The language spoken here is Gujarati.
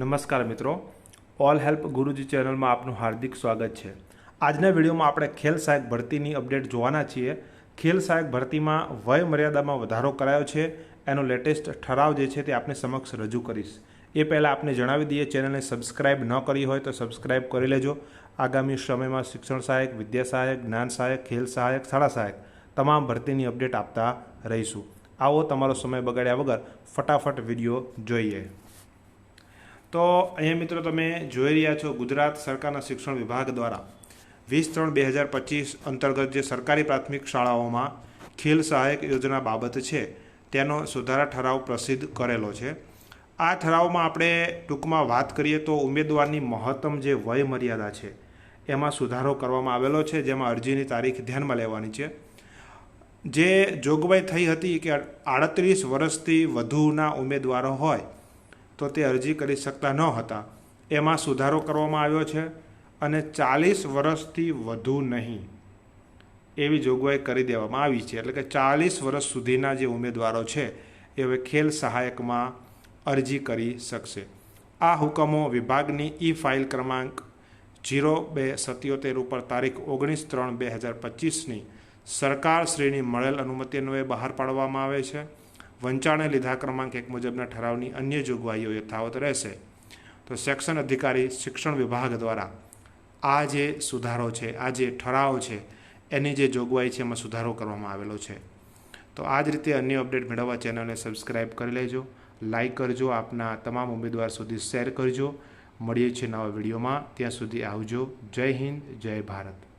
નમસ્કાર મિત્રો. ઓલ હેલ્પ ગુરુજી ચેનલમાં આપનું હાર્દિક સ્વાગત છે. આજના વિડીયોમાં આપણે ખેલ સહાયક ભરતીની અપડેટ જોવાના છીએ. ખેલ સહાયક ભરતીમાં વય મર્યાદામાં વધારો કરાયો છે. એનો લેટેસ્ટ ઠરાવ જે છે તે આપને સમક્ષ રજૂ કરીશ. એ પહેલાં આપને જણાવી દઈએ, ચેનલને સબસ્ક્રાઇબ ન કરી હોય તો સબસ્ક્રાઇબ કરી લેજો. આગામી સમયમાં શિક્ષણ સહાયક, વિદ્યા સહાયક, જ્ઞાન સહાયક, ખેલ સહાયક, શાળા સહાયક તમામ ભરતીની અપડેટ આપતા રહીશું. આવો તમારો સમય બગાડ્યા વગર ફટાફટ વીડિયો જોઈએ. તો અહીંયા મિત્રો તમે જોઈ રહ્યા છો ગુજરાત સરકારના શિક્ષણ વિભાગ દ્વારા વીસ ત્રણ બે હજાર પચીસ અંતર્ગત જે સરકારી પ્રાથમિક શાળાઓમાં ખેલ સહાયક યોજના બાબત છે, તેનો સુધારા ઠરાવ પ્રસિદ્ધ કરેલો છે. આ ઠરાવમાં આપણે ટૂંકમાં વાત કરીએ તો ઉમેદવારની મહત્તમ જે વય મર્યાદા છે, એમાં સુધારો કરવામાં આવેલો છે, જેમાં અરજીની તારીખ ધ્યાનમાં લેવાની છે. જે જોગવાઈ થઈ હતી કે આડત્રીસ વર્ષથી વધુના ઉમેદવારો હોય તો તે અરજી કરી શકતા ન હતા. એમાં સુધારો કરવામાં આવ્યો છે અને ચાલીસ વર્ષથી વધુ નહીં. એવી જોગવાઈ કરી દેવામાં આવી છે. એટલે કે ચાલીસ વર્ષ સુધીના જે ઉમેદવારો છે, એ હવે ખેલ સહાયકમાં અરજી કરી શકશે. આ હુકમો વિભાગની ઈ ફાઇલ ક્રમાંક જીરો બે સત્યોતેર ઉપર તારીખ ઓગણીસ ત્રણ બે હજાર પચીસની સરકારશ્રીની મળેલ અનુમતિ અન્વયે બહાર પાડવામાં આવે છે. વંચાણે લીધા ક્રમાંક એક મુજબના ઠરાવની અન્ય જોગવાઈઓ યથાવત રહેશે. તો સેક્શન અધિકારી શિક્ષણ વિભાગ દ્વારા આ જે સુધારો છે, આ જે ઠરાવ છે, એની જે જોગવાઈ છે, એમાં સુધારો કરવામાં આવેલો છે. તો આ જ રીતે અન્ય અપડેટ મેળવવા ચેનલને સબસ્ક્રાઈબ કરી લેજો લાઈક કરજો, આપના તમામ ઉમેદવાર સુધી શેર કરજો. મળીએ છીએ નવા વિડીયોમાં. ત્યાં સુધી આવજો. જય હિન્દ, જય ભારત.